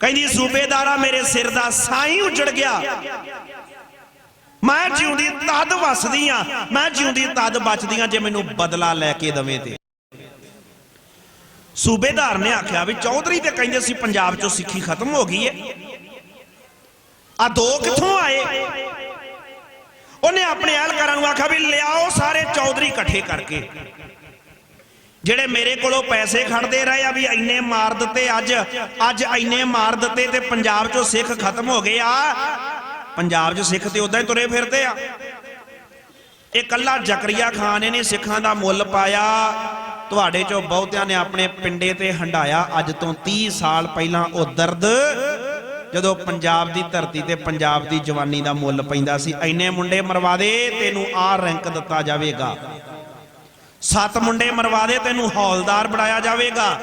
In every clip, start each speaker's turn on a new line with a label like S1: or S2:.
S1: ਕਹਿੰਦੀ ਸੂਬੇਦਾਰਾ ਮੇਰੇ ਸਿਰ ਦਾ ਸਾਈ ਉਜੜ ਗਿਆ। ਮੈਂ ਜਿਉਂਦੀ ਤਦ ਵਸਦੀ ਆ, ਮੈਂ ਜਿਉਂਦੀ ਤਦ ਬਚਦੀ ਆ ਜੇ ਮੈਨੂੰ ਬਦਲਾ ਲੈ ਕੇ ਦਵੇ ਤੇ। ਸੂਬੇਦਾਰ ਨੇ ਆਖਿਆ ਵੀ ਚੌਧਰੀ ਤੇ ਕਹਿੰਦੇ ਸੀ, ਪੰਜਾਬ ਚੋਂ ਸਿੱਖੀ ਖਤਮ ਹੋ ਗਈ ਏ। ਆ ਦੋ ਕਿੱਥੋਂ ਆਏ? ਉਹਨੇ ਆਪਣੇ ਅਹਿਲਕਾਰਾਂ ਨੂੰ ਆਖਿਆ ਵੀ ਲਿਆਓ ਸਾਰੇ ਚੌਧਰੀ ਇਕੱਠੇ ਕਰਕੇ। ਜਿਹੜੇ ਮੇਰੇ ਕੋਲੋਂ ਪੈਸੇ ਖੜਦੇ ਰਹੇ ਆ ਵੀ ਇੰਨੇ ਮਾਰ ਦਿੱਤੇ ਅੱਜ ਅੱਜ ਇੰਨੇ ਮਾਰ ਦਿੱਤੇ ਤੇ ਪੰਜਾਬ ਚੋਂ ਸਿੱਖ ਖਤਮ ਹੋ ਗਏ ਆ। ਪੰਜਾਬ 'ਚ ਸਿੱਖ ਤੇ ਉਦਾਂ ਹੀ ਤੁਰੇ ਫਿਰਦੇ ਆ। ਇਹ ਕੱਲਾ ਜ਼ਕਰੀਆ ਖਾਨ ਨੇ ਸਿੱਖਾਂ ਦਾ ਮੁੱਲ ਪਾਇਆ। ਤੁਹਾਡੇ ਚੋਂ ਬਹੁਤਿਆਂ ਨੇ ਆਪਣੇ ਪਿੰਡੇ ਤੇ ਹੰਡਾਇਆ ਅੱਜ ਤੋਂ 30 ਸਾਲ ਪਹਿਲਾਂ ਉਹ ਦਰਦ, ਜਦੋਂ ਪੰਜਾਬ ਦੀ ਧਰਤੀ ਤੇ ਪੰਜਾਬ ਦੀ ਜਵਾਨੀ ਦਾ ਮੁੱਲ ਪੈਂਦਾ ਸੀ। ਐਨੇ ਮੁੰਡੇ ਮਰਵਾ ਦੇ, ਤੈਨੂੰ ਆਹ ਰੈਂਕ ਦਿੱਤਾ ਜਾਵੇਗਾ। ਸੱਤ ਮੁੰਡੇ ਮਰਵਾ ਦੇ, ਤੈਨੂੰ ਹੌਲਦਾਰ ਬਣਾਇਆ ਜਾਵੇਗਾ।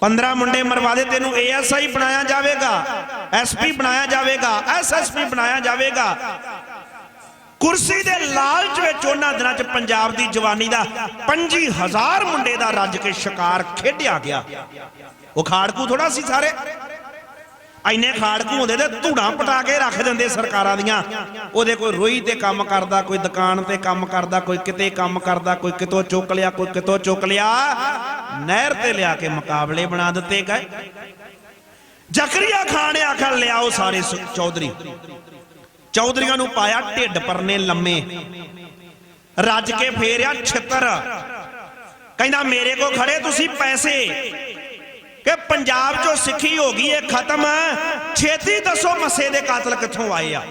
S1: 15 ਮੁੰਡੇ ਮਰਵਾ ਦੇ, ਤੈਨੂੰ ਏਐਸਆਈ ਬਣਾਇਆ ਜਾਵੇਗਾ। ਐਸਪੀ ਬਣਾਇਆ ਜਾਵੇਗਾ। ਐਸਐਸਪੀ ਬਣਾਇਆ ਜਾਵੇਗਾ। ਕੁਰਸੀ ਦੇ ਲਾਲਚ ਵਿੱਚ ਉਹਨਾਂ ਦਿਨਾਂ 'ਚ ਪੰਜਾਬ ਦੀ ਜਵਾਨੀ ਦਾ 25000 ਮੁੰਡੇ ਦਾ ਰੱਜ ਕੇ ਸ਼ਿਕਾਰ ਖੇਡਿਆ ਗਿਆ। ਉਹ ਖਾੜਕੂ ਥੋੜਾ ਸੀ ਸਾਰੇ। ਐਨੇ ਖਾੜ ਹੁੰਦੇ ਤੇ ਧੂੜਾਂ ਪਟਾ ਕੇ ਰੱਖ ਦਿੰਦੇ ਸਰਕਾਰਾਂ ਦੀਆਂ। ਉਹਦੇ ਕੋਈ ਰੋਈ ਤੇ ਕੰਮ ਕਰਦਾ, ਕੋਈ ਦੁਕਾਨ ਤੇ ਕੰਮ ਕਰਦਾ, ਕੋਈ ਕਿਤੇ ਕੰਮ ਕਰਦਾ, ਕੋਈ ਕਿਤੋਂ ਚੁੱਕ ਲਿਆ, ਕੋਈ ਕਿਤੋਂ ਚੁੱਕ ਲਿਆ। ਨਹਿਰ ਤੇ ਲਿਆ ਕੇ ਮੁਕਾਬਲੇ ਬਣਾ ਦਿੱਤੇ ਗਏ। ਜ਼ਕਰੀਆ ਖਾਨ ਨੇ ਲਿਆਓ ਸਾਰੇ ਚੌਧਰੀ। ਚੌਧਰੀਆਂ ਨੂੰ ਪਾਇਆ ਢਿੱਡ ਪਰਨੇ ਲੰਮੇ। ਰੱਜ ਕੇ ਫੇਰਿਆ ਛਿੱਤਰ। ਕਹਿੰਦਾ, ਮੇਰੇ ਕੋ ਖੜੇ, ਤੁਸੀਂ ਪੈਸੇ ਕਿ ਪੰਜਾਬ ਚੋਂ ਸਿੱਖੀ ਹੋ ਗਈ ਏ ਖਤਮ ਛੇਤੀ ਦੱਸੋ ਮੱਸੇ ਦੇ ਕਾਤਲ ਕਿੱਥੋਂ ਆਏ ਆ?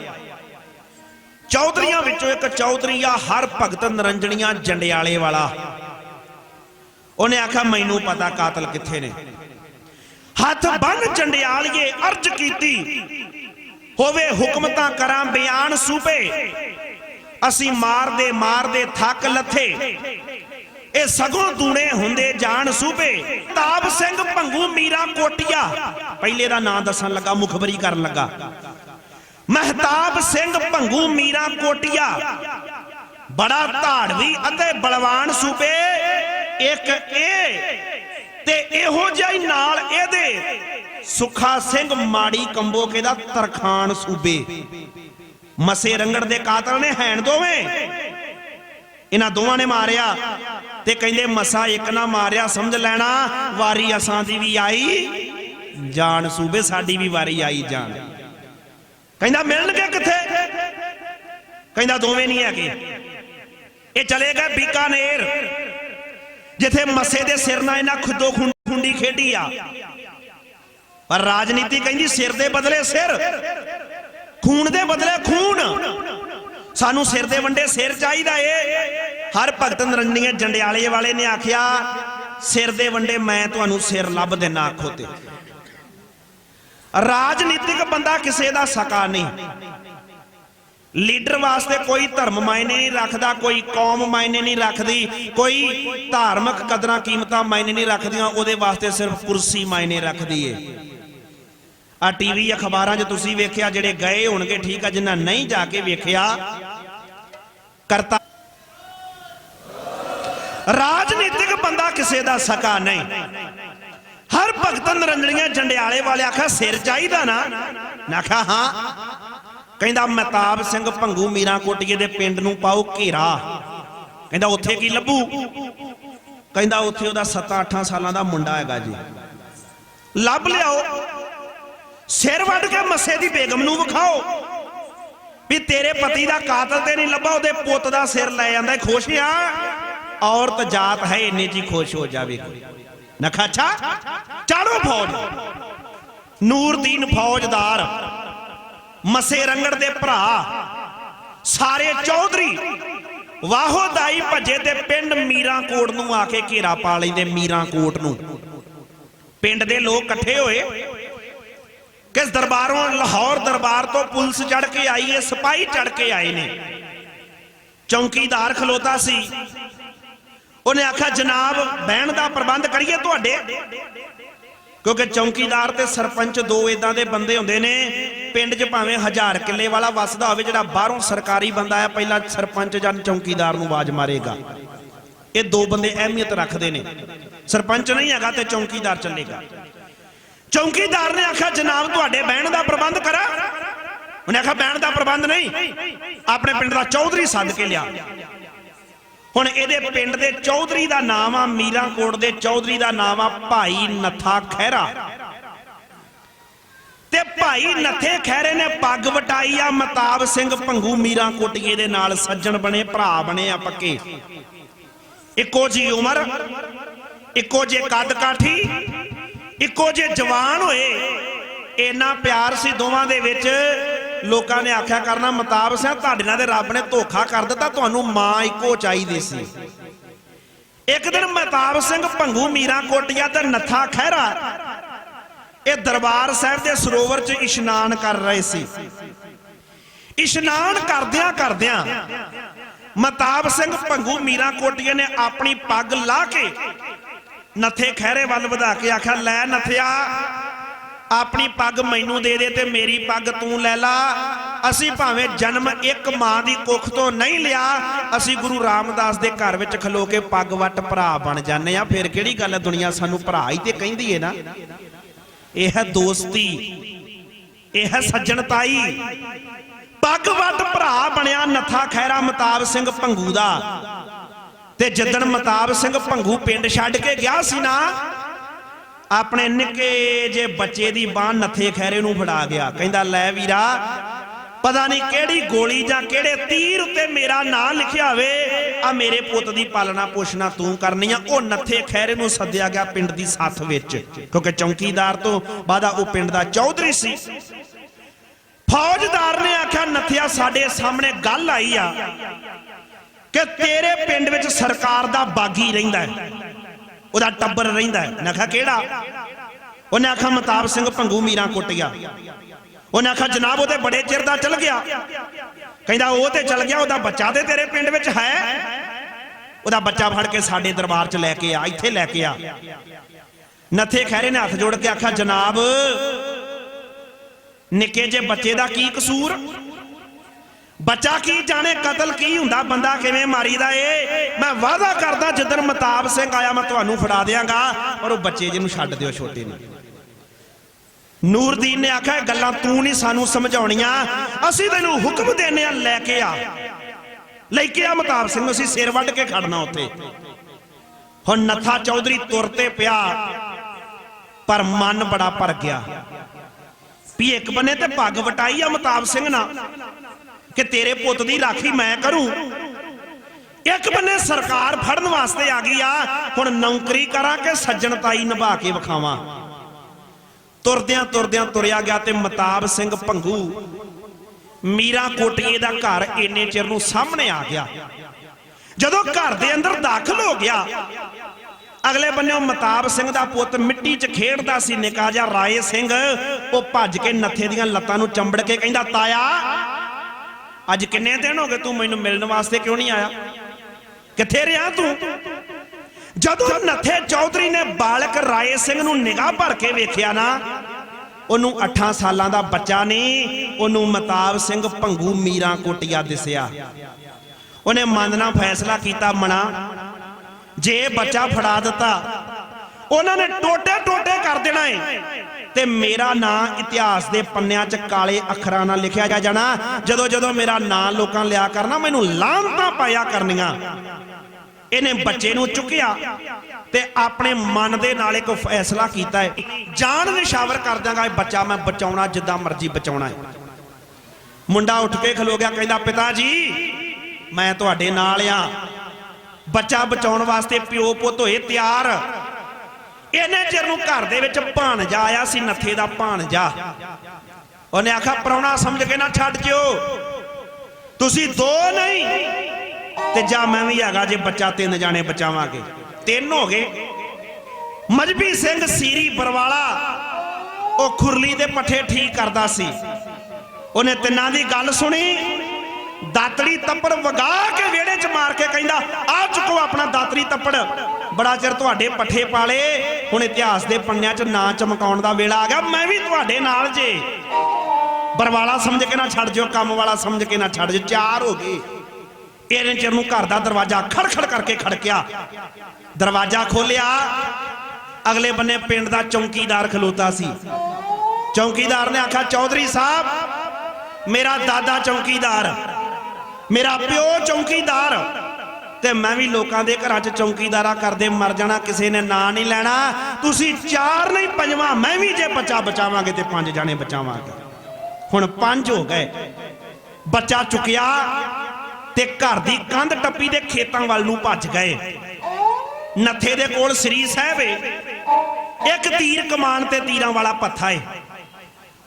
S1: ਚੌਧਰੀਆਂ ਵਿੱਚੋਂ ਇੱਕ ਚੌਧਰੀ ਆ, ਹਰ ਭਗਤ ਨਰੰਜਣੀਆਂ ਜੰਡਿਆਲੇ ਵਾਲਾ। ਉਹਨੇ ਆਖਿਆ, ਮੈਨੂੰ ਪਤਾ ਕਾਤਲ ਕਿੱਥੇ ਨੇ। ਹੱਥ ਬੰਨ ਜੰਡਿਆਲੀਏ ਅਰਜ ਕੀਤੀ, ਹੋਵੇ ਹੁਕਮਤਾਂ ਕਰਾਂ ਬਿਆਨ ਸੂਬੇ ਅਸੀਂ ਮਾਰਦੇ ਮਾਰਦੇ ਥੱਕ ਲੱਥੇ। ਇਹ ਸਗੋਂ ਦੂਣੇ ਹੁੰਦੇ ਜਾਣ ਸੂਬੇ। ਤਾਬ ਸਿੰਘ ਭੰਗੂ ਮੀਰਾ ਕੋਟੀਆ। ਪਹਿਲੇ ਦਾ ਨਾਂ ਦੱਸਣ ਲੱਗਾ, ਮੁਖਬਰੀ ਕਰਨ ਲੱਗਾ। ਮਹਿਤਾਬ ਸਿੰਘ ਭੰਗੂ ਮੀਰਾ ਕੋਟੀਆ। ਬੜਾ ਧਾੜਵੀ ਅਤੇ ਬਲਵਾਨ ਸੂਬੇ। ਇੱਕ ਇਹ ਤੇ ਇਹੋ ਜਿਹਾ ਨਾਲ ਇਹਦੇ ਸੁਖਾ ਸਿੰਘ ਮਾੜੀ ਕੰਬੋਕੇ ਦਾ ਤਰਖਾਨ ਸੂਬੇ। ਮਸੇ ਰੰਗੜ ਦੇ ਕਾਤਲ ਨੇ, ਹੈਣ ਦੋਵੇਂ। ਇਹਨਾਂ ਦੋਵਾਂ ਨੇ ਮਾਰਿਆ ਤੇ ਕਹਿੰਦੇ ਮਸਾ ਇੱਕ ਨਾ ਮਾਰਿਆ, ਸਮਝ ਲੈਣਾ, ਵਾਰੀ ਅਸਾਂ ਦੀ ਵੀ ਆਈ ਜਾਣ ਸੂਬੇ ਸਾਡੀ ਵੀ ਵਾਰੀ ਆਈ ਜਾਣ ਕਹਿੰਦਾ ਮਿਲਣਗੇ ਕਿੱਥੇ? ਕਹਿੰਦਾ ਦੋਵੇਂ ਨਹੀਂ ਹੈਗੇ। ਇਹ ਚਲੇ ਗਏ ਬੀਕਾਨੇਰ, ਜਿੱਥੇ ਮੱਸੇ ਦੇ ਸਿਰ ਨਾਲ ਇਹਨਾਂ ਖੁੱਦੋ ਖੁੰਡੀ ਖੇਡੀ ਆ। ਪਰ ਰਾਜਨੀਤੀ ਕਹਿੰਦੀ ਸਿਰ ਦੇ ਬਦਲੇ ਸਿਰ, ਖੂਨ ਦੇ ਬਦਲੇ ਖੂਨ। ਸਾਨੂੰ ਸਿਰ ਦੇ ਵੰਡੇ ਸਿਰ ਚਾਹੀਦਾ ਏ। ਹਰ ਭਗਤ ਨਰੰਜੀਆਂ ਜੰਡਿਆਲੇ ਵਾਲੇ ਨੇ ਆਖਿਆ, ਸਿਰ ਦੇ ਵੰਡੇ ਮੈਂ ਤੁਹਾਨੂੰ ਸਿਰ ਲੱਭ ਦੇਣਾ ਆਖੋ ਤੇ। ਰਾਜਨੀਤਿਕ ਬੰਦਾ ਕਿਸੇ ਦਾ ਸਕਾ ਨਹੀਂ। ਲੀਡਰ ਵਾਸਤੇ ਕੋਈ ਧਰਮ ਮਾਇਨੇ ਨਹੀਂ ਰੱਖਦਾ, ਕੋਈ ਕੌਮ ਮਾਇਨੇ ਨਹੀਂ ਰੱਖਦੀ, ਕੋਈ ਧਾਰਮਿਕ ਕਦਰਾਂ, ਕੀਮਤਾਂ ਮਾਇਨੇ ਨਹੀਂ ਰੱਖਦੀਆਂ, ਉਹਦੇ ਵਾਸਤੇ ਸਿਰਫ ਕੁਰਸੀ ਮਾਇਨੇ ਰੱਖਦੀ ਏ। ਆ ਟੀਵੀ ਅਖਬਾਰਾਂ 'ਚ ਤੁਸੀਂ ਵੇਖਿਆ, ਜਿਹੜੇ ਗਏ ਹੋਣਗੇ, ਠੀਕ ਆ, ਜਿਨ੍ਹਾਂ ਨਹੀਂ ਜਾ ਕੇ ਵੇਖਿਆ, ਕਰਤਾ ਰਾਜਨੀਤਿਕ ਬੰਦਾ ਕਿਸੇ ਦਾ ਸਕਾ ਨਹੀਂ। ਹਰ ਭਗਤ ਨਰੰਜਣੀਆਂ ਜੰਡਿਆਲੇ ਵਾਲੇ ਆਖਿਆ, ਸਿਰ ਚਾਹੀਦਾ ਨਾ। ਨਾ ਆਖਿਆ, ਹਾਂ। ਕਹਿੰਦਾ, ਮਹਿਤਾਬ ਸਿੰਘ ਭੰਗੂ ਮੀਰਾਂ ਕੋਟੀਏ ਦੇ ਪਿੰਡ ਨੂੰ ਪਾਓ ਘੇਰਾ। ਕਹਿੰਦਾ, ਉੱਥੇ ਕੀ ਲੱਭੂ? ਕਹਿੰਦਾ, ਉੱਥੇ ਉਹਦਾ 7-8 ਸਾਲਾਂ ਦਾ ਮੁੰਡਾ ਹੈਗਾ ਜੀ। ਲੱਭ ਲਿਆਓ। ਸਿਰ ਵੱਢ ਕੇ ਮੱਸੇ ਦੀ ਬੇਗਮ ਨੂੰ ਵਿਖਾਓ। ਵੀ ਤੇਰੇ ਪਤੀ ਦਾ ਕਾਤਲ ਤੇ ਨਹੀਂ ਲੱਭਾ, ਉਹਦੇ ਪੁੱਤ ਦਾ ਸਿਰ ਲੈ ਜਾਂਦਾ ਖੁਸ਼ ਆ? ਔਰਤ ਜਾਤ ਹੈ, ਇੰਨੇ ਜੀ ਖੁਸ਼ ਹੋ ਜਾਵੇਗੀ ਨਖਾ ਅੱਛਾ? ਚਾਲੋ ਫੌਜ। ਨੂਰਦੀਨ ਫੌਜਦਾਰ, ਮਸੇ ਰੰਗੜ ਦੇ ਭਰਾ, ਸਾਰੇ ਚੌਧਰੀ, ਵਾਹੋ ਦਾਈ ਭੱਜੇ ਤੇ ਪਿੰਡ ਮੀਰਾਂ ਕੋਟ ਨੂੰ ਆ ਕੇ ਘੇਰਾ ਪਾ ਲੈਂਦੇ, ਮੀਰਾਂਕੋਟ ਨੂੰ। ਪਿੰਡ ਦੇ ਲੋਕ ਇਕੱਠੇ ਹੋਏ। ਕਿਸ ਦਰਬਾਰੋਂ? ਲਾਹੌਰ ਦਰਬਾਰ ਤੋਂ ਪੁਲਿਸ ਚੜ ਕੇ ਆਈ ਹੈ, ਸਿਪਾਹੀ ਚੜ ਕੇ ਆਏ ਨੇ। ਚੌਕੀਦਾਰ ਖਲੋਤਾ ਸੀ। ਉਹਨੇ ਆਖਿਆ, ਜਨਾਬ, ਬਹਿਣ ਦਾ ਪ੍ਰਬੰਧ ਕਰੀਏ ਤੁਹਾਡੇ? ਕਿਉਂਕਿ ਚੌਕੀਦਾਰ ਤੇ ਸਰਪੰਚ ਦੋ ਇਦਾਂ ਦੇ ਬੰਦੇ ਹੁੰਦੇ ਨੇ, ਪਿੰਡ 'ਚ ਭਾਵੇਂ ਹਜ਼ਾਰ ਕਿੱਲੇ ਵਾਲਾ ਵਸਦਾ ਹੋਵੇ, ਜਿਹੜਾ ਬਾਹਰੋਂ ਸਰਕਾਰੀ ਬੰਦਾ ਆ, ਪਹਿਲਾਂ ਸਰਪੰਚ ਜਾਂ ਚੌਕੀਦਾਰ ਨੂੰ ਆਵਾਜ਼ ਮਾਰੇਗਾ। ਇਹ ਦੋ ਬੰਦੇ ਅਹਿਮੀਅਤ ਰੱਖਦੇ ਨੇ। ਸਰਪੰਚ ਨਹੀਂ ਹੈਗਾ ਤੇ ਚੌਕੀਦਾਰ ਚੱਲੇਗਾ। ਚੌਂਕੀਦਾਰ ਨੇ ਆਖਿਆ, ਜਨਾਬ, ਤੁਹਾਡੇ ਬਹਿਣ ਦਾ ਪ੍ਰਬੰਧ ਕਰਾਂ। ਉਹਨੇ ਆਖਿਆ, ਬਹਿਣ ਦਾ ਪ੍ਰਬੰਧ ਨਹੀਂ। ਆਪਣੇ ਪਿੰਡ ਦਾ ਚੌਧਰੀ ਸੱਦ ਕੇ ਲਿਆ। ਹੁਣ ਇਹਦੇ ਪਿੰਡ ਦੇ ਚੌਧਰੀ ਦਾ ਨਾਮ ਆ ਮੀਰਾਂਕੋਟ ਦੇ, ਚੌਧਰੀ ਦਾ ਨਾਮ ਆ ਭਾਈ ਨੱਥਾ ਖਹਿਰਾ। ਤੇ ਭਾਈ ਨੱਥੇ ਖਹਿਰੇ ਨੇ ਪੱਗ ਵਟਾਈ ਆ, ਮਤਾਬ ਸਿੰਘ ਭੰਗੂ ਮੀਰਾਂ ਕੋਟੀਏ ਦੇ ਨਾਲ ਸੱਜਣ ਬਣੇ, ਭਰਾ ਬਣੇ ਆ ਪੱਕੇ। ਇੱਕੋ ਜੀ ਉਮਰ, ਇੱਕੋ ਜੇ ਕੱਦ ਕਾਠੀ ਇੱਕੋ ਜੇ ਜਵਾਨ ਹੋਏ, ਇੰਨਾ ਪਿਆਰ ਸੀ ਦੋਵਾਂ ਦੇ ਵਿੱਚ, ਲੋਕਾਂ ਨੇ ਆਖਿਆ, ਕਰਨਾ ਮਤਾਬ ਸਿੰਘ ਤੁਹਾਡੇ ਨਾਲ ਤੇ ਰੱਬ ਨੇ ਧੋਖਾ ਕਰ ਦਿੱਤਾ, ਤੁਹਾਨੂੰ ਮਾਂ ਇੱਕੋ ਚਾਹੀਦੀ ਸੀ। ਇੱਕ ਦਿਨ ਮਤਾਬ ਸਿੰਘ ਭੰਗੂ ਮੀਰਾ ਕੋਟੀਆ ਤੇ ਨੱਥਾ ਖਹਿਰਾ, ਇਹ ਦਰਬਾਰ ਸਾਹਿਬ ਦੇ ਸਰੋਵਰ 'ਚ ਇਸ਼ਨਾਨ ਕਰ ਰਹੇ ਸੀ। ਇਸ਼ਨਾਨ ਕਰਦਿਆਂ ਕਰਦਿਆਂ ਮਤਾਬ ਸਿੰਘ ਭੰਗੂ ਮੀਰਾ ਕੋਟੀਏ ਨੇ ਆਪਣੀ ਪੱਗ ਲਾ ਕੇ ਨੱਥੇ ਖਹਿਰੇ ਵੱਲ ਵਧਾ ਕੇ ਆਖਿਆ, ਲੈ ਨੱਥਿਆ, ਆਪਣੀ ਪੱਗ ਮੈਨੂੰ ਦੇ ਦੇ ਤੇ ਮੇਰੀ ਪੱਗ ਤੂੰ ਲੈ ਲਾ। ਅਸੀਂ ਭਾਵੇਂ ਜਨਮ ਇੱਕ ਮਾਂ ਦੀ ਕੁੱਖ ਤੋਂ ਨਹੀਂ ਲਿਆ, ਅਸੀਂ ਗੁਰੂ ਰਾਮਦਾਸ ਦੇ ਘਰ ਵਿੱਚ ਖਲੋ ਕੇ ਪੱਗ ਵੱਟ ਭਰਾ ਬਣ ਜਾਂਦੇ ਆ ਫਿਰ ਕਿਹੜੀ ਗੱਲ ਹੈ, ਦੁਨੀਆ ਸਾਨੂੰ ਭਰਾ ਹੀ ਤੇ ਕਹਿੰਦੀ ਏ ਨਾ? ਇਹ ਹੈ ਦੋਸਤੀ, ਇਹ ਹੈ ਸੱਜਣਤਾਈ। ਪੱਗ ਵੱਟ ਭਰਾ ਬਣਿਆ ਨੱਥਾ ਖੈਰਾ ਮਤਾਬ ਸਿੰਘ ਭੰਗੂ ਦਾ। ਤੇ ਜਿੱਦਣ ਮਤਾਬ ਸਿੰਘ ਭੰਗੂ ਪਿੰਡ ਛੱਡ ਕੇ ਗਿਆ ਸੀ ਨਾ ਆਪਣੇ ਨਿੱਕੇ ਜੇ ਬੱਚੇ ਦੀ ਬਾਹ ਨੱਥੇ ਖੈਰੇ ਨੂੰ ਫੜਾ ਗਿਆ। ਕਹਿੰਦਾ ਲੈ ਵੀਰਾ ਪਤਾ ਨਹੀਂ ਕਿਹੜੀ ਗੋਲੀ ਜਾਂ ਕਿਹੜੇ ਤੀਰ ਉੱਤੇ ਮੇਰਾ ਨਾਂ ਲਿਖਿਆ ਹੋਵੇ ਆ ਮੇਰੇ ਪੁੱਤ ਦੀ ਪਾਲਣਾ ਪੋਸ਼ਣਾ ਤੂੰ ਕਰਨੀ ਆ। ਉਹ ਨੱਥੇ ਖੈਰੇ ਨੂੰ ਸੱਦਿਆ ਗਿਆ ਪਿੰਡ ਦੀ ਸੱਥ ਵਿੱਚ ਕਿਉਂਕਿ ਚੌਂਕੀਦਾਰ ਤੋਂ ਬਾਅਦਾ ਉਹ ਪਿੰਡ ਦਾ ਚੌਧਰੀ ਸੀ। ਫੌਜਦਾਰ ਨੇ ਆਖਿਆ ਨੱਥਿਆ ਸਾਡੇ ਸਾਹਮਣੇ ਗੱਲ ਆਈ ਆ। ਕਿ ਤੇਰੇ ਪਿੰਡ ਵਿੱਚ ਸਰਕਾਰ ਦਾ ਬਾਗੀ ਰਹਿੰਦਾ ਹੈ। ਉਹਦਾ ਟੱਬਰ ਰਹਿੰਦਾ ਹੈ। ਮੈਂ ਕਿਹਾ, ਕਿਹੜਾ? ਉਹਨੇ ਆਖਿਆ, ਮਤਾਬ ਸਿੰਘ ਭੰਗੂ ਮੀਰਾਂ ਕੁੱਟਿਆ ਉਹਨੇ ਆਖਿਆ, ਜਨਾਬ ਉਹਦੇ ਬੜੇ ਚਿਰ ਦਾ ਚਲ ਗਿਆ। ਕਹਿੰਦਾ, ਉਹ ਤੇ ਚਲ ਗਿਆ, ਉਹਦਾ ਬੱਚਾ ਤੇ ਤੇਰੇ ਪਿੰਡ ਵਿੱਚ ਹੈ। ਉਹਦਾ ਬੱਚਾ ਫੜ ਕੇ ਸਾਡੇ ਦਰਬਾਰ 'ਚ ਲੈ ਕੇ ਆ, ਇੱਥੇ ਲੈ ਕੇ ਆ। ਨੱਥੇ ਖੈਰੇ ਨੇ ਹੱਥ ਜੋੜ ਕੇ ਆਖਿਆ, ਜਨਾਬ, ਨਿੱਕੇ ਜੇ ਬੱਚੇ ਦਾ ਕੀ ਕਸੂਰ? ਬੱਚਾ ਕੀ ਜਾਣੇ, ਕਤਲ ਕੀ ਹੁੰਦਾ, ਬੰਦਾ ਕਿਵੇਂ ਮਾਰੀਦਾ ਏ? ਮੈਂ ਵਾਅਦਾ ਕਰਦਾ, ਜਿੱਦਣ ਮਤਾਬ ਸਿੰਘ ਆਇਆ, ਮੈਂ ਤੁਹਾਨੂੰ ਫੜਾ ਦਿਆਂਗਾ ਪਰ ਉਹ ਬੱਚੇ ਜਿਹਨੂੰ ਛੱਡ ਦਿਓ, ਛੋਟੇ ਨੂੰ। ਨੂਰਦੀਨ ਨੇ ਆਖਿਆ ਗੱਲਾਂ ਤੂੰ ਨਹੀਂ ਸਾਨੂੰ ਸਮਝਾਉਣੀਆਂ। ਅਸੀਂ ਤੈਨੂੰ ਹੁਕਮ ਦੇਨੇ ਆ ਲੈ ਕੇ ਆ। ਲੈ ਕੇ ਆ ਮਤਾਬ ਸਿੰਘ, ਅਸੀਂ ਸਿਰ ਵੱਢ ਕੇ ਖੜਨਾ ਉੱਥੇ। ਹੁਣ ਨੱਥਾ ਚੌਧਰੀ ਤੁਰ ਤੇ ਪਿਆ, ਪਰ ਮਨ ਬੜਾ ਭਰ ਗਿਆ। ਵੀ ਇੱਕ ਬੰਨੇ ਤੇ ਪੱਗ ਵਟਾਈ ਆ ਮਤਾਬ ਸਿੰਘ ਨਾਲ। ਕਿ ਤੇਰੇ ਪੁੱਤ ਦੀ ਰਾਖੀ ਮੈਂ ਕਰੂੰ। ਇੱਕ ਬੰਨੇ ਸਰਕਾਰ ਫੜਨ ਵਾਸਤੇ ਆ ਗਈ ਆ, ਹੁਣ ਨੌਕਰੀ ਕਰਾਂ ਕਿ ਸੱਜਣਤਾਈ ਨਿਭਾ ਕੇ ਵਿਖਾਵਾਂ। ਤੁਰਦਿਆਂ ਤੁਰਦਿਆਂ ਤੁਰਿਆ ਗਿਆ ਤੇ ਮਤਾਬ ਸਿੰਘ ਭੰਗੂ ਮੀਰਾ ਕੋਟੀਏ ਦਾ ਘਰ ਇੰਨੇ ਚਿਰ ਨੂੰ ਸਾਹਮਣੇ ਆ ਗਿਆ। ਜਦੋਂ ਘਰ ਦੇ ਅੰਦਰ ਦਾਖਲ ਹੋ ਗਿਆ, ਅਗਲੇ ਬੰਨੇੋਂ ਮਤਾਬ ਸਿੰਘ ਦਾ ਪੁੱਤ ਮਿੱਟੀ 'ਚ ਖੇਡਦਾ ਸੀ, ਨਿਕਾ ਜਿਹਾ ਰਾਏ ਸਿੰਘ, ਉਹ ਭੱਜ ਕੇ ਨੱਥੇ ਦੀਆਂ ਲੱਤਾਂ ਨੂੰ ਚੰਬੜ ਕੇ ਕਹਿੰਦਾ, ਤਾਇਆ ਅੱਜ ਕਿੰਨੇ ਦਿਨ ਹੋ ਗਏ ਤੂੰ ਮੈਨੂੰ ਮਿਲਣ ਵਾਸਤੇ ਕਿਉਂ ਨਹੀਂ ਆਇਆ? ਕਿੱਥੇ ਰਿਹਾ ਤੂੰ? ਜਦੋਂ ਨੱਥੇ ਚੌਧਰੀ ਨੇ ਬਾਲਕ ਰਾਏ ਸਿੰਘ ਨੂੰ ਨਿਗਾਹ ਭਰ ਕੇ ਵੇਖਿਆ ਨਾ, ਉਹਨੂੰ 8 ਸਾਲਾਂ ਦਾ ਬੱਚਾ ਨਹੀਂ, ਉਹਨੂੰ ਮਤਾਬ ਸਿੰਘ ਭੰਗੂ ਮੀਰਾਂ ਕੋਟਿਆ ਦਿਸਿਆ। ਉਹਨੇ ਮਨ ਨਾਲ ਫੈਸਲਾ ਕੀਤਾ ਮਣਾ ਜੇ ਬੱਚਾ ਫੜਾ ਦਿੱਤਾ, ਉਹਨਾਂ ਨੇ ਟੋਟੇ ਟੋਟੇ ਕਰ ਦੇਣਾ ਏ। ਤੇ ਮੇਰਾ ਨਾਂ ਇਤਿਹਾਸ ਦੇ ਪੰਨਿਆਂ 'ਚ ਕਾਲੇ ਅੱਖਰਾਂ ਨਾਲ ਲਿਖਿਆ ਜਾ ਜਾਣਾ। ਜਦੋਂ ਜਦੋਂ ਮੇਰਾ ਨਾਂ ਲੋਕਾਂ ਲਿਆ ਕਰਨਾ, ਮੈਨੂੰ ਲਾਂਤਾਂ ਪਾਇਆ ਕਰਨੀਆਂ। ਇਹਨੇ ਬੱਚੇ ਨੂੰ ਚੁੱਕਿਆ ਤੇ ਆਪਣੇ ਮਨ ਦੇ ਨਾਲ ਇੱਕ ਫੈਸਲਾ ਕੀਤਾ ਹੈ। ਜਾਨ ਨਿਸ਼ਾਵਰ ਕਰ ਦਾਂਗਾ ਇਹ ਬੱਚਾ, ਮੈਂ ਬਚਾਉਣਾ ਜਿੱਦਾਂ ਮਰਜ਼ੀ ਬਚਾਉਣਾ ਹੈ। ਮੁੰਡਾ ਉੱਠ ਕੇ ਖਲੋ ਗਿਆ, ਕਹਿੰਦਾ, ਪਿਤਾ ਜੀ, ਮੈਂ ਤੁਹਾਡੇ ਨਾਲ ਆ। ਬੱਚਾ ਬਚਾਉਣ ਵਾਸਤੇ ਪਿਓ ਪੁੱਤ ਹੋਏ ਤਿਆਰ। ਇਹਨੇ ਚਿਰ ਨੂੰ ਘਰ ਦੇ ਵਿੱਚ ਭਾਣਜਾ ਆਇਆ ਸੀ, ਨੱਥੇ ਦਾ ਭਾਣਜਾ। ਉਹਨੇ ਆਖਿਆ, ਪ੍ਰਾਹੁਣਾ ਸਮਝ ਕੇ ਨਾ ਛੱਡ ਜਿਓ। ਤੁਸੀਂ ਦੋ ਨਹੀਂ, ਤੇ ਜਾ ਮੈਂ ਵੀ ਹੈਗਾ ਜੇ ਬੱਚਾ, ਤਿੰਨ ਜਾਣੇ ਬਚਾਵਾਂਗੇ। ਤਿੰਨ ਹੋ ਗਏ। ਮਜਬੀ ਸਿੰਘ ਸੀਰੀ ਬਰਵਾਲਾ, ਉਹ ਖੁਰਲੀ ਦੇ ਪੱਠੇ ਠੀਕ ਕਰਦਾ ਸੀ। ਉਹਨੇ ਤਿੰਨਾਂ ਦੀ ਗੱਲ ਸੁਣੀ। ਦਾਤਰੀ ਤੱਪੜ ਵਗਾ ਕੇ ਵਿਹੜੇ 'ਚ ਮਾਰ ਕੇ ਕਹਿੰਦਾ, ਆ ਚੁੱਕੋ ਆਪਣਾ ਦਾਤਰੀ ਤੱਪੜ। ਬੜਾ ਚਿਰ ਤੁਹਾਡੇ ਪੱਠੇ ਪਾਲੇ, ਹੁਣ ਇਤਿਹਾਸ ਦੇ ਪੰਨਿਆਂ 'ਚ ਨਾਂ ਚਮਕਾਉਣ ਦਾ ਵੇਲਾ ਆ ਗਿਆ, ਮੈਂ ਵੀ ਤੁਹਾਡੇ ਨਾਲ ਜੇ। ਬਰਵਾਲਾ ਸਮਝ ਕੇ ਨਾ ਛੱਡ ਜਿਓ, ਕੰਮ ਵਾਲਾ ਸਮਝ ਕੇ ਨਾ ਛੱਡ ਜਿਓ ਚਾਰ ਹੋ ਗਏ। ਇਹਨੇ ਚਿਰ ਨੂੰ ਘਰ ਦਾ ਦਰਵਾਜ਼ਾ ਖੜਖੜ ਕਰਕੇ ਖੜਕਿਆ। ਦਰਵਾਜ਼ਾ ਖੋਲਿਆ ਅਗਲੇ ਬੰਨੇ ਪਿੰਡ ਦਾ ਚੌਂਕੀਦਾਰ ਖਲੋਤਾ ਸੀ। ਚੌਂਕੀਦਾਰ ਨੇ ਆਖਿਆ, ਚੌਧਰੀ ਸਾਹਿਬ, ਮੇਰਾ ਦਾਦਾ ਚੌਂਕੀਦਾਰ ਮੇਰਾ ਪਿਓ ਚੌਕੀਦਾਰ। ਤੇ ਮੈਂ ਵੀ ਲੋਕਾਂ ਦੇ ਘਰਾਂ 'ਚ ਚੌਂਕੀਦਾਰਾ ਕਰਦੇ ਮਰ ਜਾਣਾ, ਕਿਸੇ ਨੇ ਨਾਂ ਨਹੀਂ ਲੈਣਾ। ਤੁਸੀਂ ਚਾਰ ਨਹੀਂ, ਪੰਜਵਾਂ, ਮੈਂ ਵੀ ਜੇ ਬੱਚਾ ਬਚਾਵਾਂਗੇ ਤੇ ਪੰਜ ਜਾਣੇ ਬਚਾਵਾਂਗੇ। ਹੁਣ ਪੰਜ ਹੋ ਗਏ। ਬੱਚਾ ਚੁੱਕਿਆ ਤੇ ਘਰ ਦੀ ਕੰਧ ਟੱਪੀ ਦੇ ਖੇਤਾਂ ਵੱਲ ਨੂੰ ਭੱਜ ਗਏ। ਨੱਥੇ ਦੇ ਕੋਲ ਸ੍ਰੀ ਸਾਹਿਬ ਏ। ਇੱਕ ਤੀਰ ਕਮਾਨ ਤੇ ਤੀਰਾਂ ਵਾਲਾ ਪੱਥਾ ਏ।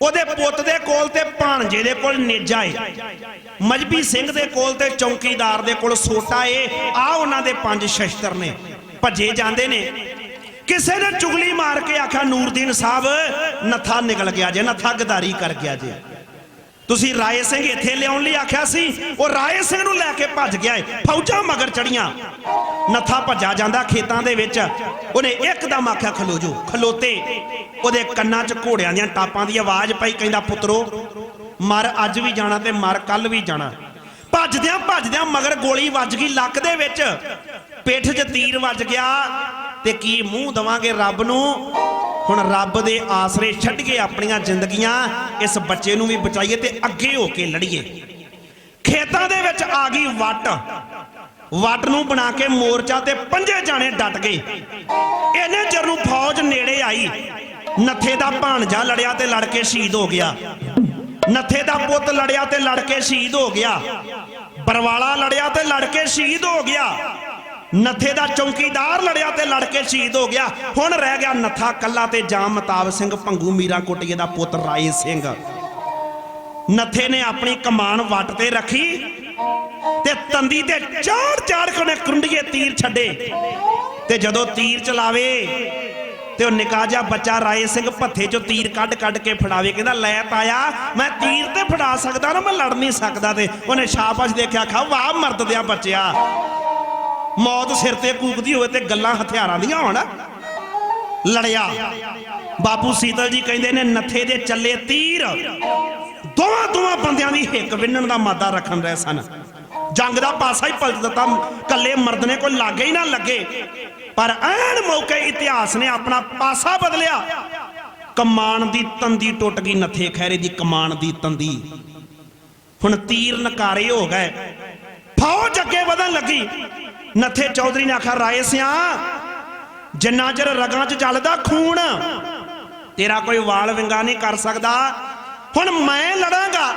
S1: ਉਹਦੇ ਪੁੱਤ ਦੇ ਕੋਲ ਤੇ ਭਾਣਜੇ ਦੇ ਕੋਲ ਨੇਜਾ ਏ। ਮਜਬੀ ਸਿੰਘ ਦੇ ਕੋਲ ਤੇ ਚੌਕੀਦਾਰ ਦੇ ਕੋਲ ਸੋਟਾ ਏ। ਆ ਉਹਨਾਂ ਦੇ ਪੰਜ ਸ਼ਸਤਰ ਨੇ। ਭੱਜੇ ਜਾਂਦੇ ਨੇ। ਕਿਸੇ ਨੇ ਚੁਗਲੀ ਮਾਰ ਕੇ ਆਖਿਆ, ਨੂਰਦੀਨ ਸਾਹਿਬ, ਨੱਥਾ ਨਿਕਲ ਗਿਆ ਜੇ, ਨੱਥਾ ਗਦਾਰੀ ਕਰ ਗਿਆ ਜੇ। ਤੁਸੀਂ ਰਾਏ ਸਿੰਘ ਇੱਥੇ ਲਿਆਉਣ ਲਈ ਆਖਿਆ ਸੀ। ਉਹ ਰਾਏ ਸਿੰਘ ਨੂੰ ਲੈ ਕੇ ਭੱਜ ਗਿਆ ਏ। ਫੌਜਾਂ ਮਗਰ ਚੜੀਆਂ ਨੱਥਾ ਭੱਜਾ ਜਾਂਦਾ ਖੇਤਾਂ ਦੇ ਵਿੱਚ। ਉਹਨੇ ਇੱਕਦਮ ਆਖਿਆ, ਖਲੋ ਜੋ ਖਲੋਤੇ। ਉਹਦੇ ਕੰਨਾਂ 'ਚ ਘੋੜਿਆਂ ਦੀਆਂ ਟਾਪਾਂ ਦੀ ਆਵਾਜ਼ ਪਈ, ਕਹਿੰਦਾ, ਪੁੱਤਰੋ, ਮਰ ਅੱਜ ਵੀ ਜਾਣਾ ਤੇ ਮਰ ਕੱਲ ਵੀ ਜਾਣਾ। ਭੱਜਦਿਆਂ ਭੱਜਦਿਆਂ ਮਗਰ ਗੋਲੀ ਵੱਜ ਗਈ ਲੱਕ ਦੇ ਵਿੱਚ। ਪਿੱਠ 'ਚ ਤੀਰ ਵੱਜ ਗਿਆ ਤੇ ਕੀ ਮੂੰਹ ਦਵਾਂਗੇ ਰੱਬ ਨੂੰ? ਹੁਣ ਰੱਬ ਦੇ ਆਸਰੇ ਛੱਡ ਕੇ ਆਪਣੀਆਂ ਜ਼ਿੰਦਗੀਆਂ ਇਸ ਬੱਚੇ ਨੂੰ ਵੀ ਬਚਾਈਏ ਤੇ ਅੱਗੇ ਹੋ ਕੇ ਲੜੀਏ। ਖੇਤਾਂ ਦੇ ਵਿੱਚ ਆ ਗਈ ਵੱਟ। ਵੱਟ ਨੂੰ ਬਣਾ ਕੇ ਮੋਰਚਾ ਤੇ ਪੰਜੇ ਜਾਣੇ ਡਟ ਗਏ। ਇਹਨੇ ਚਿਰ ਨੂੰ ਫੌਜ ਨੇੜੇ ਆਈ। ਨੱਥੇ ਦਾ ਭਾਣਜਾ ਲੜਿਆ ਤੇ ਲੜ ਕੇ ਸ਼ਹੀਦ ਹੋ ਗਿਆ। ਨੱਥੇ ਦਾ ਪੁੱਤ ਲੜਿਆ ਤੇ ਲੜ ਕੇ ਸ਼ਹੀਦ ਹੋ ਗਿਆ। ਬਰਵਾਲਾ ਲੜਿਆ ਤੇ ਲੜ ਕੇ ਸ਼ਹੀਦ ਹੋ ਗਿਆ। ਨੱਥੇ ਦਾ ਚੌਕੀਦਾਰ ਲੜਿਆ ਤੇ ਲੜ ਕੇ ਸ਼ਹੀਦ ਹੋ ਗਿਆ। ਹੁਣ ਰਹਿ ਗਿਆ ਨੱਥਾ ਕੱਲਾ ਤੇ ਜਾਮ ਮਤਾਬ ਸਿੰਘ ਪੰਗੂ ਮੀਰਾ ਕੋਟੀਏ ਦਾ ਪੁੱਤ ਰਾਏ ਸਿੰਘ। ਨੱਥੇ ਨੇ ਆਪਣੀ ਕਮਾਨ ਵੱਟ ਤੇ ਰੱਖੀ ਤੇ ਤੰਦੀ ਤੇ ਚਾੜ ਚਾੜ ਕੇ ਕੁੰਡੀਏ ਤੀਰ ਛੱਡੇ। ਤੇ ਜਦੋਂ ਤੀਰ ਚਲਾਵੇ ਤੇ ਉਹ ਨਿਕਾ ਜਿਹਾ ਬੱਚਾ ਰਾਏ ਸਿੰਘ ਭੱਥੇ ਚੋਂ ਤੀਰ ਕੱਢ ਕੱਢ ਕੇ ਫੜਾਵੇ, ਕਹਿੰਦਾ, ਲੈ ਤਾਇਆ, ਮੈਂ ਤੀਰ ਤੇ ਫੜਾ ਸਕਦਾ ਨਾ, ਮੈਂ ਲੜ ਨਹੀਂ ਸਕਦਾ ਤੇ। ਉਹਨੇ ਸ਼ਾਬਾਸ਼ ਦੇਖਿਆ ਖਾ ਵਾਹ, ਮਰਦ ਦਿਆ ਬੱਚਿਆ। ਮੌਤ ਸਿਰ ਤੇ ਕੂਕਦੀ ਹੋਵੇ ਤੇ ਗੱਲਾਂ ਹਥਿਆਰਾਂ ਦੀਆਂ ਹੋਣ। ਲੜਿਆ। ਬਾਪੂ ਸੀਤਲ ਜੀ ਕਹਿੰਦੇ ਨੇ, ਨੱਥੇ ਦੇ ਚੱਲੇ ਤੀਰ। ਦੋਵਾਂ ਦੋਵਾਂ ਬੰਦਿਆਂ ਦੀ ਹਿੱਕ ਵਿੰਨਣ ਦਾ ਮਾਦਾ ਰੱਖਣ ਰਹੇ ਸਨ। ਜੰਗ ਦਾ ਪਾਸਾ ਹੀ ਪਲਟ ਦਿੱਤਾ। ਕੱਲੇ ਮਰਦ ਨੇ ਕੋਈ ਲਾਗੇ ਹੀ ਨਾ ਲੱਗੇ। ਪਰ ਐਨ ਮੌਕੇ ਇਤਿਹਾਸ ਨੇ ਆਪਣਾ ਪਾਸਾ ਬਦਲਿਆ। ਕਮਾਨ ਦੀ ਤੰਦੀ ਟੁੱਟ ਗਈ, ਨੱਥੇ ਖੈਰੇ ਦੀ ਕਮਾਨ ਦੀ ਤੰਦੀ। ਹੁਣ ਤੀਰ ਨਕਾਰੇ ਹੋ ਗਏ। ਫੌਜ ਅੱਗੇ ਵਧਣ ਲੱਗੀ। ਨੱਥੇ ਚੌਧਰੀ ਨੇ ਆਖਿਆ, ਰਾਏ ਸਿਆ, ਜਿੰਨਾ ਚਿਰ ਰਗਾਂ 'ਚ ਚੱਲਦਾ ਖੂਨ, ਤੇਰਾ ਕੋਈ ਵਾਲ ਵਿੰਗਾ ਨਹੀਂ ਕਰ ਸਕਦਾ। ਹੁਣ ਮੈਂ ਲੜਾਂਗਾ,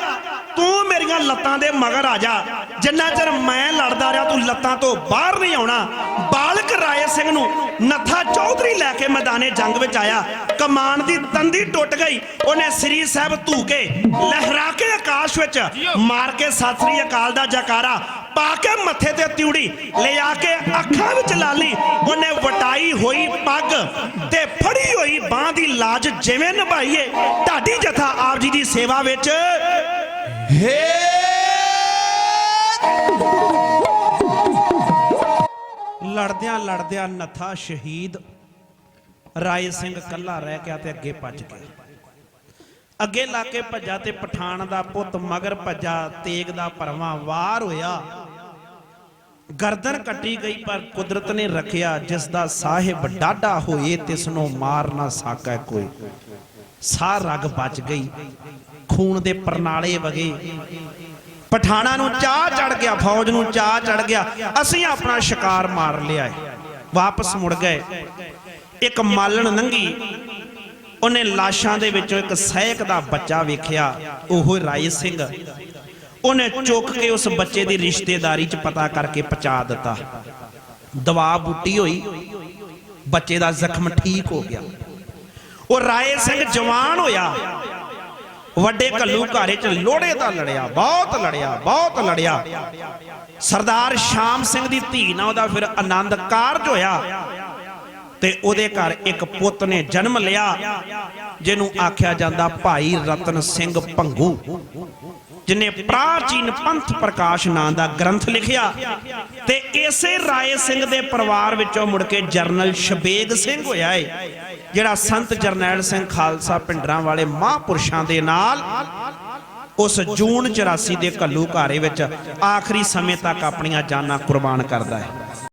S1: ਤੂੰ ਮੇਰੀਆਂ ਲੱਤਾਂ ਦੇ ਮਗਰ ਆ ਜਾ। ਜਿੰਨਾ ਚਿਰ ਮੈਂ ਲੜਦਾ ਰਿਹਾ, ਤੂੰ ਲੱਤਾਂ ਤੋਂ ਬਾਹਰ ਨਹੀਂ ਆਉਣਾ। ਬਾਲਕ ਰਾਏ ਸਿੰਘ ਨੂੰ ਨੱਥਾ ਚੌਧਰੀ ਲੈ ਕੇ ਮੈਦਾਨੇ ਜੰਗ ਵਿੱਚ ਆਇਆ। ਕਮਾਨ ਦੀ ਤੰਦੀ ਟੁੱਟ ਗਈ, ਉਹਨੇ ਸ੍ਰੀ ਸਾਹਿਬ ਧੂ ਕੇ ਲਹਿਰਾ ਆਕਾਸ਼ ਵਿੱਚ ਮਾਰ ਕੇ ਸਤਿ ਸ੍ਰੀ ਅਕਾਲ ਦਾ ਜਕਾਰਾ ਪਾ ਕੇ ਮੱਥੇ ਤੇ ਤਿਉੜੀ ਲੈ ਕੇ ਅੱਖਾਂ ਵਿੱਚ ਲਾਲੀ। ਉਹਨੇ ਵਟਾਈ ਹੋਈ ਪੱਗ ਤੇ ਫੜੀ ਹੋਈ ਬਾਹ ਦੀ ਲਾਜ ਜਿਵੇਂ ਨਿਭਾਈਏ ਢਾਡੀ ਜਥਾ ਆਪ ਜੀ ਦੀ ਸੇਵਾ ਵਿੱਚ। ਲੜਦਿਆਂ ਲੜਦਿਆਂ ਨੱਥਾ ਸ਼ਹੀਦ। ਰਾਏ ਸਿੰਘ ਕੱਲਾ ਰਹਿ ਗਿਆ ਤੇ ਅੱਗੇ ਭੱਜ ਗਿਆ। ਅੱਗੇ ਲਾ ਕੇ ਭੱਜਾ ਤੇ ਪਠਾਨ ਦਾ ਪੁੱਤ ਮਗਰ ਭੱਜਾ, ਤੇਗ ਦਾ ਪਰਵਾ ਵਾਰ ਹੋਇਆ। ਗਰਦਨ ਕੱਟੀ ਗਈ, ਪਰ ਕੁਦਰਤ ਨੇ ਰੱਖਿਆ, ਜਿਸ ਦਾ ਸਾਹਿਬ ਡਾਢਾ ਹੋਏ, ਤਿਸ ਨੂੰ ਮਾਰ ਨਾ ਸਕੈ ਕੋਈ। ਸਾਹ ਰਗ ਬਚ ਗਈ, ਖੂਨ ਦੇ ਪਰਨਾਲੇ ਵਗੇ। ਪਠਾਣਾ ਨੂੰ ਚਾਹ ਚੜ ਗਿਆ, ਫੌਜ ਨੂੰ ਚਾਹ ਚੜ ਗਿਆ। ਅਸੀਂ ਆਪਣਾ ਸ਼ਿਕਾਰ ਮਾਰ ਲਿਆ ਵਾਪਸ ਮੁੜ ਗਏ। ਇੱਕ ਮਾਲਣ ਨੰਗੀ। ਉਹਨੇ ਲਾਸ਼ਾਂ ਦੇ ਵਿੱਚੋਂ ਇੱਕ ਸਹਿਕ ਦਾ ਬੱਚਾ ਵੇਖਿਆ, ਉਹ ਰਾਏ ਸਿੰਘ। ਉਹਨੇ ਚੁੱਕ ਕੇ ਉਸ ਬੱਚੇ ਦੀ ਰਿਸ਼ਤੇਦਾਰੀ 'ਚ ਪਤਾ ਕਰਕੇ ਪਹੁੰਚਾ ਦਿੱਤਾ। ਦਵਾ ਬੂਟੀ ਹੋਈ, ਬੱਚੇ ਦਾ ਜ਼ਖਮ ਠੀਕ ਹੋ ਗਿਆ। ਉਹ ਰਾਏ ਸਿੰਘ ਜਵਾਨ ਹੋਇਆ। ਵੱਡੇ ਕੱਲੂ ਘਾਰੇ 'ਚ ਲੋੜੇ ਦਾ ਲੜਿਆ, ਬਹੁਤ ਲੜਿਆ ਬਹੁਤ ਲੜਿਆ। ਸਰਦਾਰ ਸ਼ਾਮ ਸਿੰਘ ਦੀ ਧੀ ਨਾਲ ਉਹਦਾ ਫਿਰ ਆਨੰਦ ਕਾਰਜ ਹੋਇਆ। ਤੇ ਉਹਦੇ ਘਰ ਇੱਕ ਪੁੱਤ ਨੇ ਜਨਮ ਲਿਆ, ਜਿਹਨੂੰ ਆਖਿਆ ਜਾਂਦਾ ਭਾਈ ਰਤਨ ਸਿੰਘ ਭੰਗੂ ਜਿਨੇ ਪ੍ਰਾਚੀਨ ਪੰਥ ਪ੍ਰਕਾਸ਼ ਨਾਂ ਦਾ ਗ੍ਰੰਥ ਲਿਖਿਆ। ਤੇ ਇਸੇ ਰਾਏ ਸਿੰਘ ਦੇ ਪਰਿਵਾਰ ਵਿੱਚੋਂ ਮੁੜ ਕੇ ਜਰਨਲ ਸ਼ਬੇਗ ਸਿੰਘ ਹੋਇਆ ਏ, ਜਿਹੜਾ ਸੰਤ ਜਰਨੈਲ ਸਿੰਘ ਖਾਲਸਾ ਪਿੰਡਰਾਂ ਵਾਲੇ ਮਹਾਂਪੁਰਸ਼ਾਂ ਦੇ ਨਾਲ ਉਸ ਜੂਨ 84 ਦੇ ਕੱਲੂ ਘਾਰੇ ਵਿੱਚ ਆਖਰੀ ਸਮੇਂ ਤੱਕ ਆਪਣੀਆਂ ਜਾਨਾਂ ਕੁਰਬਾਨ ਕਰਦਾ ਹੈ।